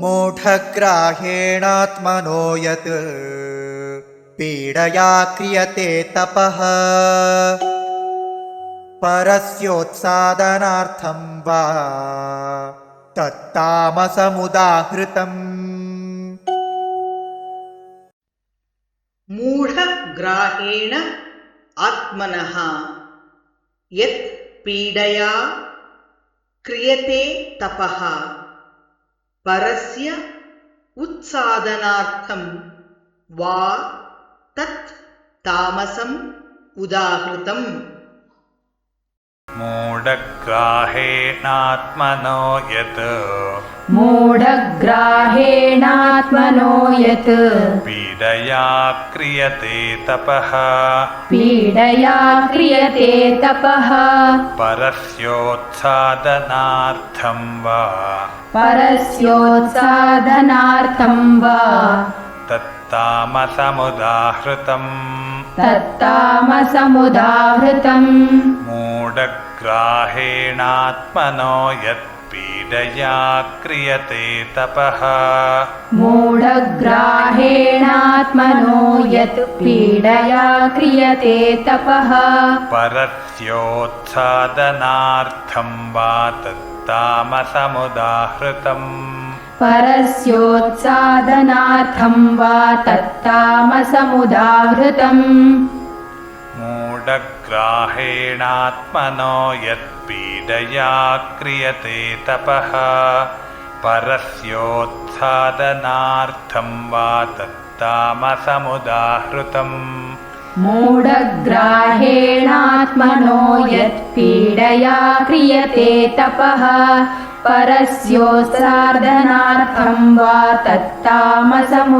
मूढग्राहेणात्मनो यत् पीडया क्रियते तपः। परस्योत्सादनार्थं वा तत्तामसमुदाहृतम्। मूढग्राहेण आत्मनः यत् पीडया क्रियते तपः परस्य उत्सादनार्थं वा तत् तामसम् उदाहृतम् मूढग्राहेणात्मनो यत् मूढग्राहेणात्मनो यत् पीडया क्रियते तपः पीडया क्रियते तपः परस्योत्सादनार्थं वा परस्योत्साधनार्थं वा तत्तामसमुदाहृतम्। तत्तामसमुदाहृतम्। मूढग्राहेणात्मनो यत् पीडया क्रियते तपः। मूढग्राहेणात्मनो यत् पीडया क्रियते तपः। परस्योत्सादनार्थं वा तत्तामसमुदाहृतम् परस्योत्सादनार्थं वा तत्तामसमुदाहृतम्। मूढग्राहेणात्मनो यत् पीडया क्रियते तपः। परस्योत्सादनार्थं वा तत्तामसमुदाहृतम्। मूढग्राहेणात्मनो यत् पीडया क्रियते तपः परस्योत्साधनार्थं वा तत्तामसमुदाहृतम्